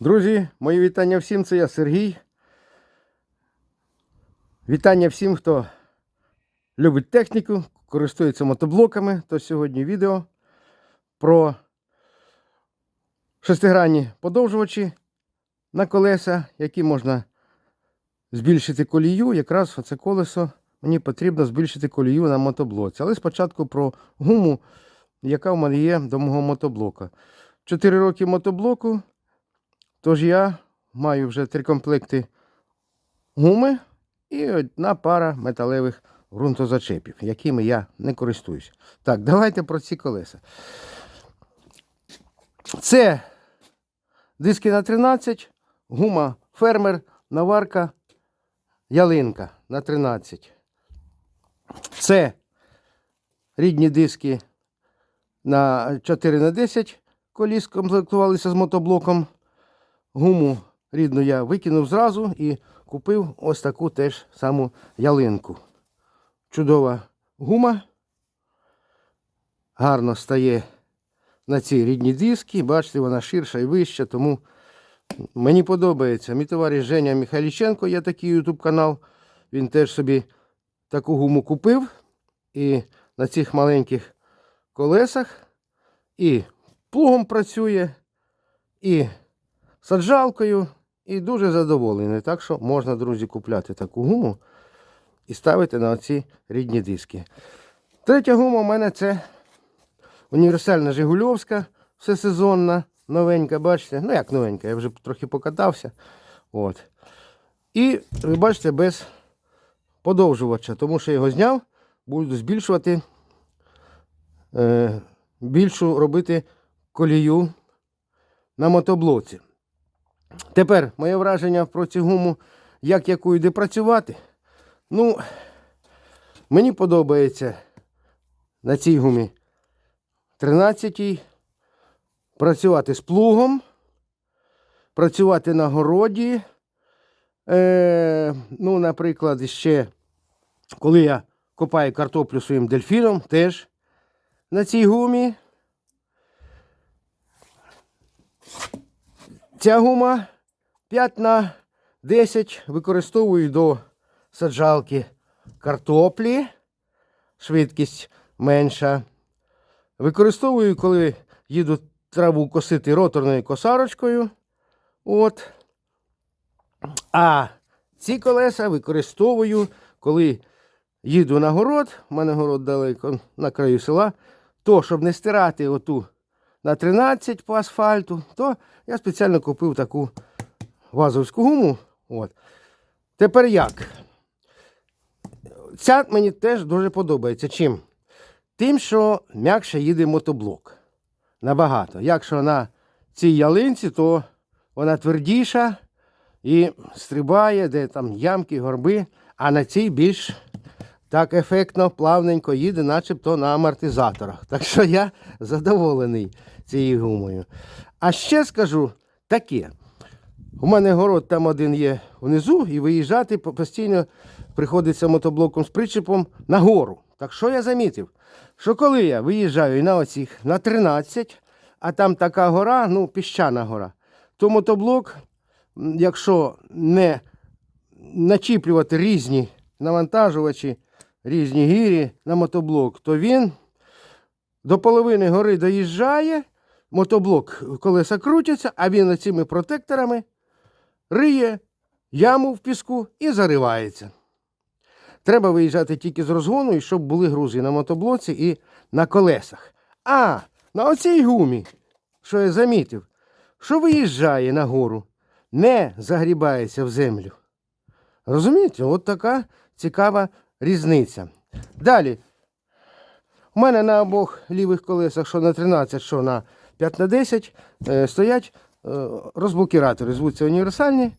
Друзі, мої вітання всім, це я Сергій. Вітання всім, хто любить техніку, користується мотоблоками. То сьогодні відео про шестигранні подовжувачі на колеса, які можна збільшити колію. Якраз оце колесо мені потрібно збільшити колію на мотоблоці. Але спочатку про гуму, яка в мене є до мого мотоблока. Чотири роки мотоблоку. Тож я маю вже три комплекти гуми і одна пара металевих ґрунтозачепів, якими я не користуюсь. Так, давайте про ці колеса. Це диски на 13, гума фермер, наварка, ялинка на 13. Це рідні диски на 4 на 10 коліс комплектувалися з мотоблоком. Гуму рідну я викинув зразу і купив ось таку теж саму ялинку. Чудова гума. Гарно стає на ці рідні диски. Бачите, вона ширша і вища, тому мені подобається. Мій товариш Женя Михайліченко, є такий YouTube канал. Він теж собі таку гуму купив. І на цих маленьких колесах і плугом працює, і саджалкою і дуже задоволений. Так що можна, друзі, купляти таку гуму і ставити на оці рідні диски. Третя гума у мене це універсальна Жигульовська, всесезонна, новенька, бачите? Ну як новенька, я вже трохи покатався. От. І ви бачите, без подовжувача, тому що його зняв, буду збільшувати, е, більшу робити колію на мотоблоці. Тепер моє враження про цю гуму, як яку йде працювати. Ну, мені подобається на цій гумі 13-й працювати з плугом, працювати на городі. Е, ну, наприклад, ще коли я копаю картоплю своїм дельфіном, теж на цій гумі. Ця гума 5 на 10 використовую до саджалки картоплі. Швидкість менша. Використовую, коли їду траву косити роторною косарочкою. От. А ці колеса використовую, коли їду на город. У мене город далеко на краю села. То, щоб не стирати оту на 13 по асфальту, то я спеціально купив таку вазовську гуму. От. Тепер як? Ця мені теж дуже подобається. Чим? Тим, що м'якше їде мотоблок. Набагато. Якщо на цій ялинці, то вона твердіша і стрибає, де там ямки, горби, а на цій більш так ефектно, плавненько їде, начебто на амортизаторах. Так що я задоволений цією гумою. А ще скажу таке. У мене город там один є внизу, і виїжджати постійно приходиться мотоблоком з причепом на гору. Так що я замітив? Що коли я виїжджаю на оцих на 13, а там така гора, ну, піщана гора, то мотоблок, якщо не начіплювати різні навантажувачі, різні гірі на мотоблок, то він до половини гори доїжджає, мотоблок колеса крутяться, а він цими протекторами риє яму в піску і заривається. Треба виїжджати тільки з розгону, і щоб були грузи на мотоблоці і на колесах. А на оцій гумі, що я замітив, що виїжджає на гору, не загрібається в землю. Розумієте, от така цікава різниця. Далі. У мене на обох лівих колесах, що на 13, що на 5 на 10, е, стоять е, розблокіратори, звуться універсальні.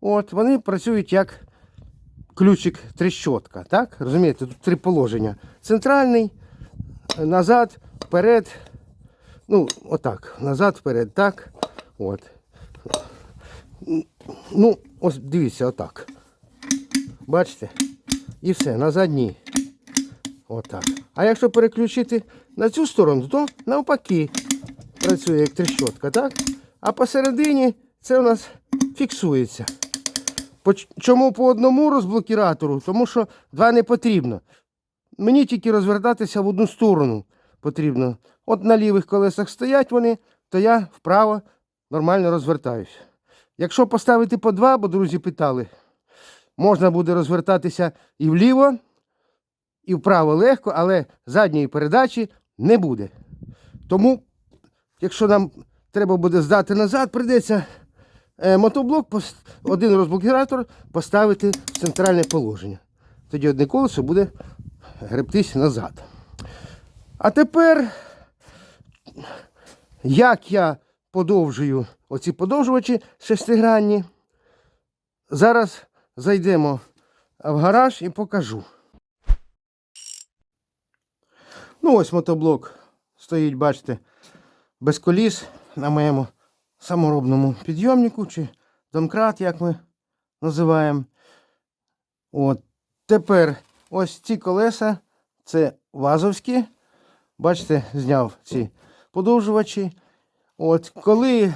От, вони працюють як ключик трещотка. Так? Розумієте, тут три положення. Центральний, назад, вперед. Ну, отак. Назад, вперед, так. От. Ну, ось дивіться, отак. Бачите? І все, на задній. Отак. А якщо переключити на цю сторону, то навпаки працює як трещотка, так? А посередині це у нас фіксується. Чому по одному розблокіратору? Тому що два не потрібно. Мені тільки розвертатися в одну сторону потрібно. От на лівих колесах стоять вони, то я вправо нормально розвертаюся. Якщо поставити по два, бо друзі питали, можна буде розвертатися і вліво, і вправо легко, але задньої передачі не буде. Тому, якщо нам треба буде здати назад, прийдеться е, мотоблок, один розблокіратор поставити в центральне положення. Тоді одне колесо буде гребтись назад. А тепер, як я подовжую оці подовжувачі шестигранні, зараз зайдемо в гараж і покажу. Ну, ось мотоблок стоїть, бачите, без коліс на моєму саморобному підйомнику, чи домкрат, як ми називаємо. От. Тепер ось ці колеса, це вазовські. Бачите, зняв ці подовжувачі. От, коли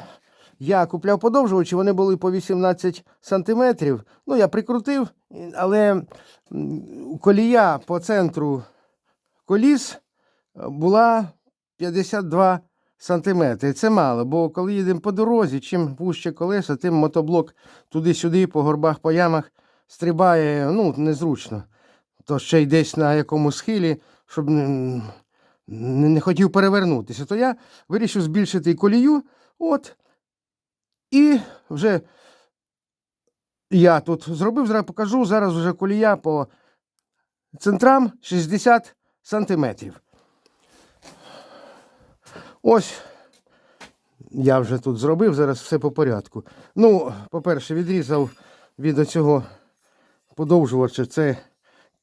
я купляв подовжувачі, вони були по 18 сантиметрів. Ну, я прикрутив, але колія по центру коліс е, була 52 сантиметри. Це мало, бо коли їдемо по дорозі, чим вужче колеса, тим мотоблок туди-сюди, по горбах, по ямах стрибає, ну, незручно. То ще й десь на якомусь схилі, щоб не, хотів перевернутися. То я вирішив збільшити колію. От. І вже я тут зробив, зараз покажу. Зараз вже колія по центрам 60 сантиметрів. Ось я вже тут зробив, зараз все по порядку. Ну, по-перше, відрізав від оцього подовжувача. Це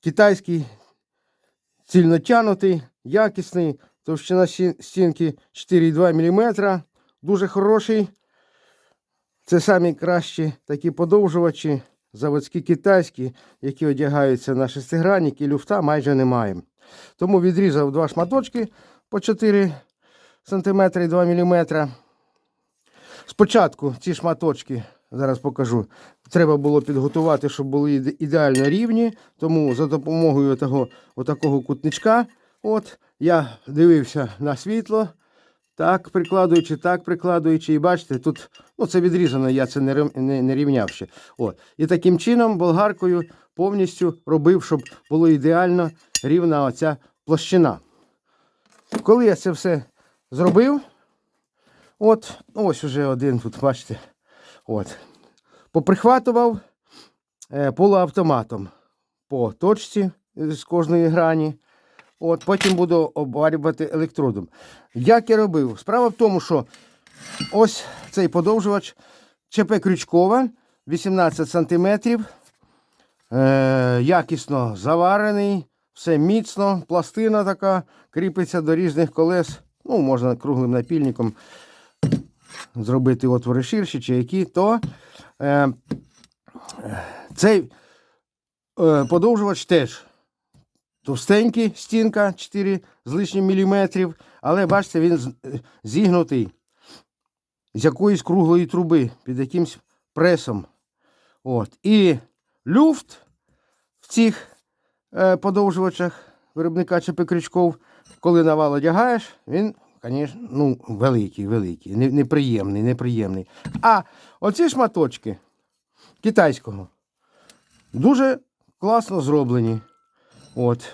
китайський, цільнотянутий, якісний, товщина стінки 4,2 мм. Дуже хороший. Це самі кращі такі подовжувачі, заводські китайські, які одягаються на шестигранник і люфта майже немає. Тому відрізав два шматочки по 4 см і 2 мм. Спочатку ці шматочки, зараз покажу, треба було підготувати, щоб були ідеально рівні. Тому за допомогою того, отакого кутничка, от, я дивився на світло, так прикладуючи, так прикладуючи. І бачите, тут ну, це відрізано, я це не, не, не рівняв ще. От. І таким чином болгаркою повністю робив, щоб було ідеально рівна оця площина. Коли я це все зробив, от, ось уже один тут, бачите, от, поприхватував е, полуавтоматом по точці з кожної грані. От, потім буду обварювати електродом. Як я робив? Справа в тому, що ось цей подовжувач ЧП Крючкова 18 см. Е, якісно заварений, все міцно, пластина така, кріпиться до різних колес. Ну, можна круглим напільником зробити отвори ширші чи які, то е, цей е, подовжувач теж товстенький, стінка 4 з лишнім міліметрів, але бачите, він е, зігнутий з якоїсь круглої труби під якимсь пресом. От. І люфт в цих е, подовжувачах виробника ЧП Крючков, коли навал одягаєш, він, звісно, ну, великий, великий, неприємний, неприємний. А оці шматочки китайського дуже класно зроблені. От.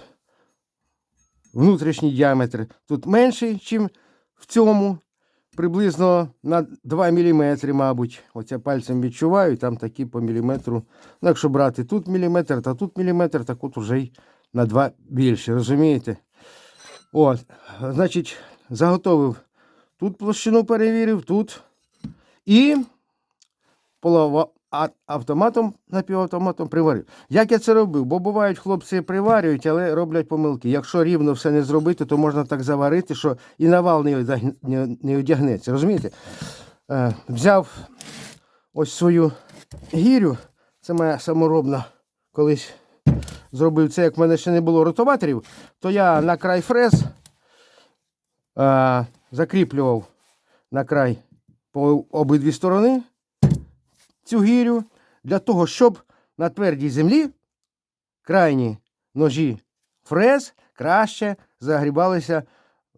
Внутрішній діаметр тут менший, ніж в цьому. Приблизно на 2 мм, мабуть. Оце пальцем відчуваю, там такі по міліметру. Ну, якщо брати тут міліметр, та тут міліметр, так от уже й на 2 більше, розумієте? От, значить, заготовив тут площину перевірив, тут. І полова автоматом, напівавтоматом приварив. Як я це робив? Бо бувають, хлопці приварюють, але роблять помилки. Якщо рівно все не зробити, то можна так заварити, що і навал не одягнеться. Розумієте? Е, взяв ось свою гірю, це моя саморобна, колись зробив це, як в мене ще не було ротоваторів, то я на край фрез е, закріплював на край по обидві сторони цю гірю для того, щоб на твердій землі крайні ножі фрез краще загрібалися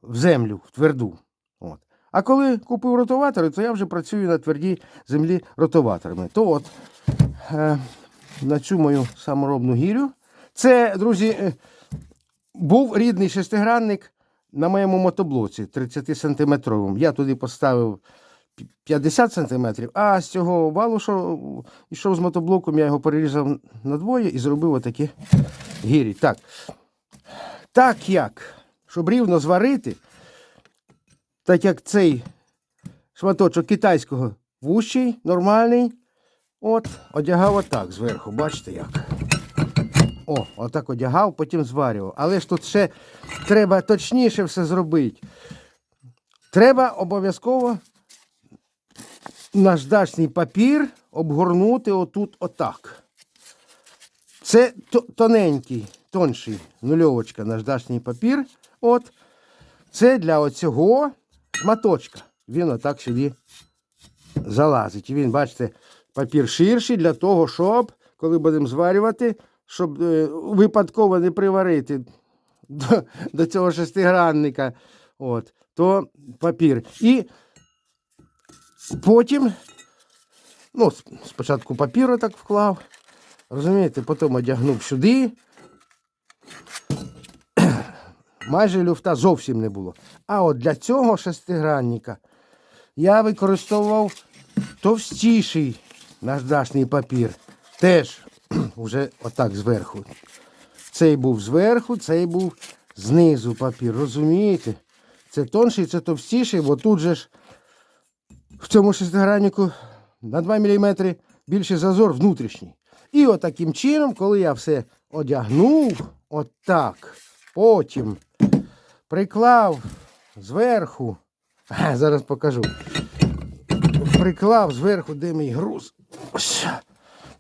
в землю, в тверду. От. А коли купив ротоватори, то я вже працюю на твердій землі ротоваторами. То от е, на цю мою саморобну гірю. Це, друзі, е, був рідний шестигранник на моєму мотоблоці 30-сантиметровому. Я туди поставив 50 сантиметрів, а з цього валу, що йшов з мотоблоком, я його перерізав надвоє і зробив отакі гірі. Так. Так як, щоб рівно зварити, так як цей шматочок китайського вущий, нормальний, от, одягав отак зверху, бачите як. О, отак одягав, потім зварював. Але ж тут ще треба точніше все зробити. Треба обов'язково наждачний папір обгорнути отут отак. Це тоненький, тонший нульовочка наждачний папір. От. Це для оцього шматочка. Він отак сюди залазить. І він, бачите, папір ширший для того, щоб, коли будемо зварювати, щоб е, випадково не приварити до, до цього шестигранника. От, то папір. І потім, ну, спочатку папір так вклав, розумієте, потім одягнув сюди. Майже люфта зовсім не було. А от для цього шестигранника я використовував товстіший наждачний папір. Теж вже отак зверху. Цей був зверху, цей був знизу папір. Розумієте? Це тонший, це товстіший, бо тут же ж в цьому шестиграннику на 2 мм більший зазор внутрішній. І отаким чином, коли я все одягнув, отак, потім приклав зверху, зараз покажу. Приклав зверху, де мій груз.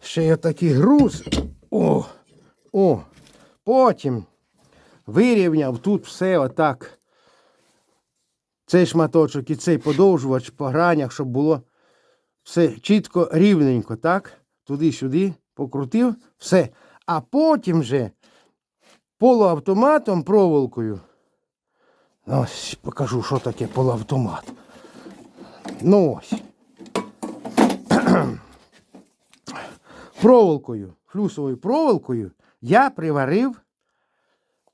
Ще є такий груз. О, о. Потім вирівняв тут все отак. Цей шматочок і цей подовжувач по гранях, щоб було все чітко, рівненько, так? Туди-сюди покрутив, все. А потім вже полуавтоматом проволокою. Ось покажу, що таке полуавтомат. Ну ось. проволокою, флюсовою проволокою я приварив,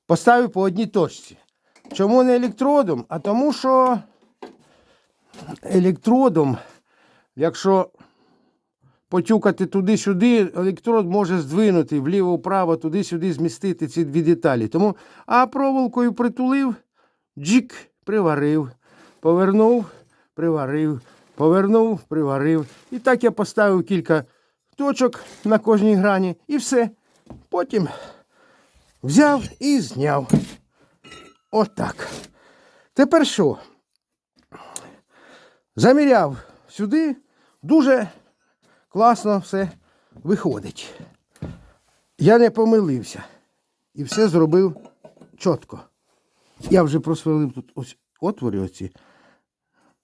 поставив по одній точці. Чому не електродом? А тому що електродом, якщо потюкати туди-сюди, електрод може здвинути вліво-вправо, туди-сюди змістити ці дві деталі. Тому, а проволокою притулив, джик, приварив, повернув, приварив, повернув, приварив. І так я поставив кілька точок на кожній грані і все. Потім взяв і зняв. Отак. Тепер що? Заміряв сюди, дуже класно все виходить. Я не помилився і все зробив чітко. Я вже просверлив тут ось отвори оці.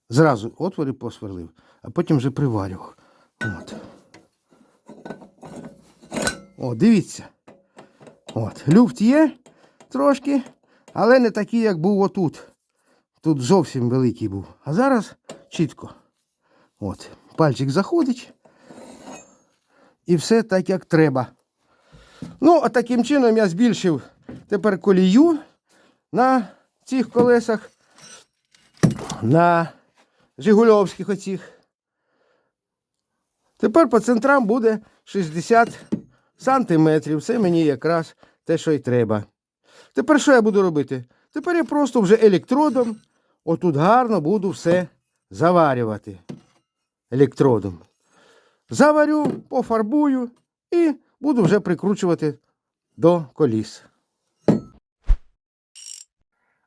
Зразу отвори посверлив, а потім вже приварював. От. О, дивіться. От. Люфт є трошки, але не такий, як був отут. Тут зовсім великий був. А зараз чітко. От. Пальчик заходить. І все так, як треба. Ну, а таким чином я збільшив тепер колію на цих колесах, на Жигульовських оцих. Тепер по центрам буде 60 сантиметрів. Це мені якраз те, що й треба. Тепер що я буду робити? Тепер я просто вже електродом отут гарно буду все заварювати. Електродом. Заварю, пофарбую і буду вже прикручувати до коліс.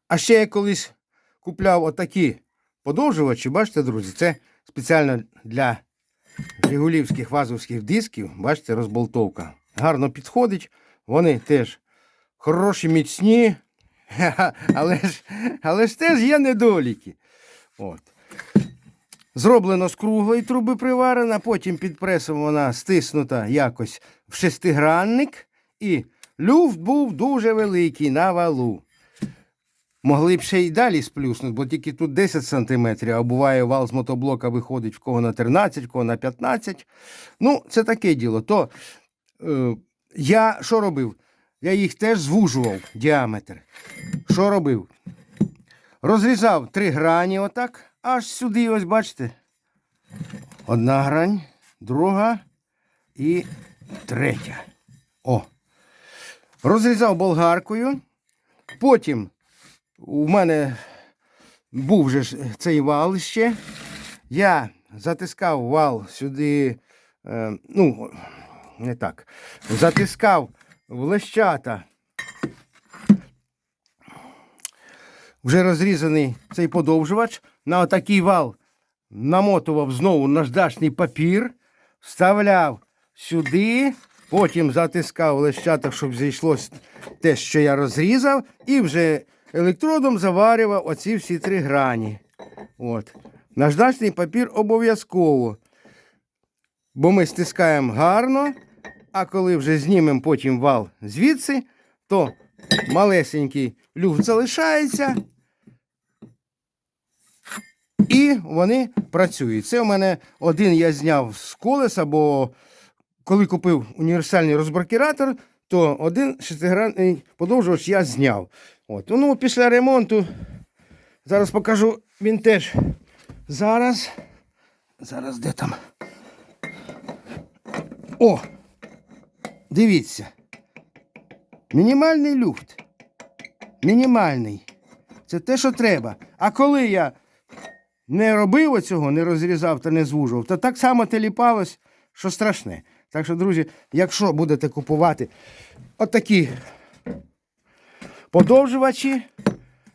А ще я колись купляв отакі подовжувачі, бачите, друзі, це спеціально для жигулівських вазовських дисків, бачите, розболтовка. Гарно підходить. Вони теж хороші, міцні, але ж, але ж теж є недоліки. От. Зроблено з круглої труби приварена, потім під пресом вона стиснута якось в шестигранник, і люфт був дуже великий на валу. Могли б ще й далі сплюснути, бо тільки тут 10 сантиметрів, а буває вал з мотоблока виходить в кого на 13, в кого на 15. Ну, це таке діло. То е, я що робив? Я їх теж звужував діаметр. Що робив? Розрізав три грані отак, аж сюди, ось бачите. Одна грань, друга і третя. О. Розрізав болгаркою. Потім у мене був же цей вал ще. Я затискав вал сюди, е, ну, не так. Затискав в лещата. Вже розрізаний цей подовжувач. На отакий вал намотував знову наждачний папір, вставляв сюди, потім затискав в щоб зійшлося те, що я розрізав, і вже електродом заварював оці всі три грані. От. Наждачний папір обов'язково. Бо ми стискаємо гарно, а коли вже знімемо потім вал звідси, то малесенький люфт залишається. І вони працюють. Це у мене один я зняв з колеса, бо коли купив універсальний розбаркіратор, то один шестигранний подовжувач я зняв. От. Ну, після ремонту, зараз покажу, він теж зараз. Зараз де там? О! Дивіться. Мінімальний люфт. Мінімальний. Це те, що треба. А коли я не робив оцього, не розрізав та не звужував, то так само теліпалось, що страшне. Так що, друзі, якщо будете купувати отакі подовжувачі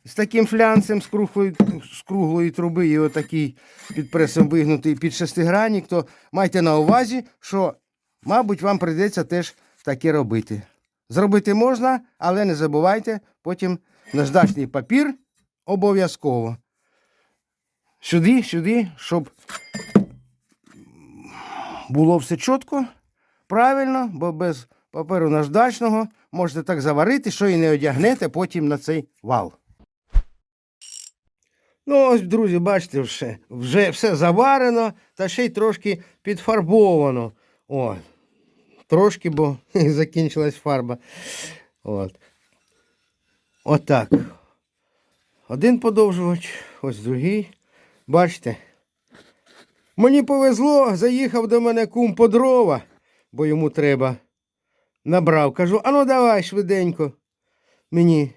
з таким флянцем з круглої, з круглої труби і отакий під пресом вигнутий під шестигранник, то майте на увазі, що, мабуть, вам прийдеться теж таке робити. Зробити можна, але не забувайте, потім наждачний папір обов'язково. Сюди, сюди, щоб було все чітко, правильно, бо без паперу наждачного можете так заварити, що і не одягнете потім на цей вал. Ну, ось, друзі, бачите, вже, вже все заварено та ще й трошки підфарбовано. О, трошки, бо закінчилась фарба. От. Отак. Один подовжувач, ось другий. Бачите. Мені повезло, заїхав до мене кум по дрова, бо йому треба. Набрав. Кажу, ану давай швиденько мені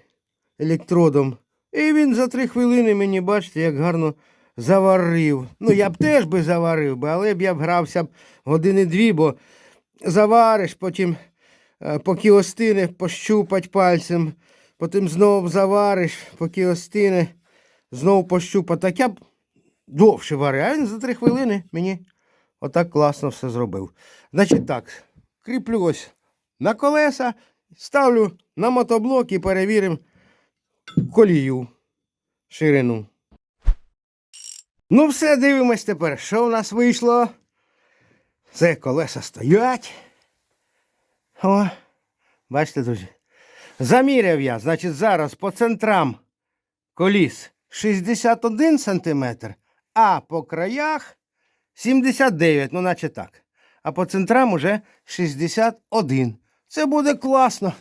електродом. І він за три хвилини мені, бачите, як гарно заварив. Ну, я б теж би заварив, але б я б грався б години дві, бо завариш, потім, е, поки остине, пощупать пальцем, потім знову завариш, поки остине, знову пощупать. Так я б довше варив, а він за три хвилини мені отак класно все зробив. Значить так, кріплю ось на колеса, ставлю на мотоблок і перевіримо колію, ширину. Ну, все, дивимось тепер, що в нас вийшло. Це колеса стоять. О, бачите, друзі. Заміряв я, значить, зараз по центрам коліс 61 см, а по краях 79, ну, наче так. А по центрам уже 61. Це буде класно.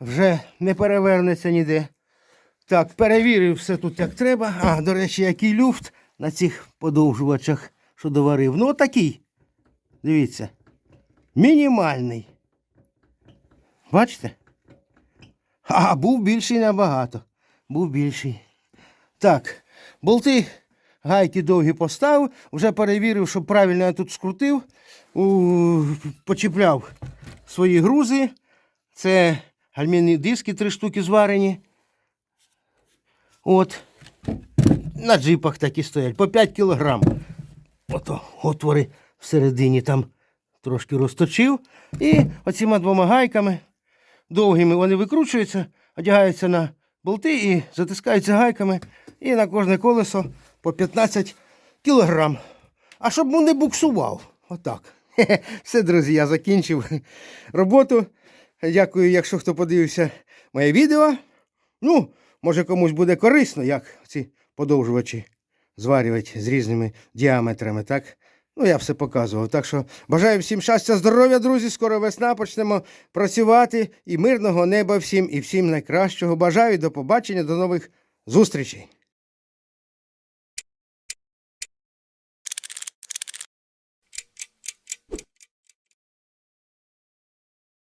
Вже не перевернеться ніде. Так, перевірив все тут як треба. А, до речі, який люфт на цих подовжувачах, що доварив. Ну, отакий. Дивіться. Мінімальний. Бачите? А, був більший набагато. Був більший. Так, болти гайки довгі поставив, вже перевірив, щоб правильно я тут скрутив, у, почіпляв свої грузи. Це гальмінні диски, три штуки зварені. От. На джипах такі стоять, по 5 кілограм. Ото отвори всередині там трошки розточив. І оціма двома гайками довгими вони викручуються, одягаються на болти і затискаються гайками. І на кожне колесо по 15 кілограм. А щоб він не буксував. Отак. Все, друзі, я закінчив роботу. Дякую, якщо хто подивився моє відео. Ну, може комусь буде корисно, як ці подовжувачі зварювати з різними діаметрами, так? Ну, я все показував. Так що бажаю всім щастя, здоров'я, друзі. Скоро весна почнемо працювати. І мирного неба всім, і всім найкращого. Бажаю до побачення, до нових зустрічей.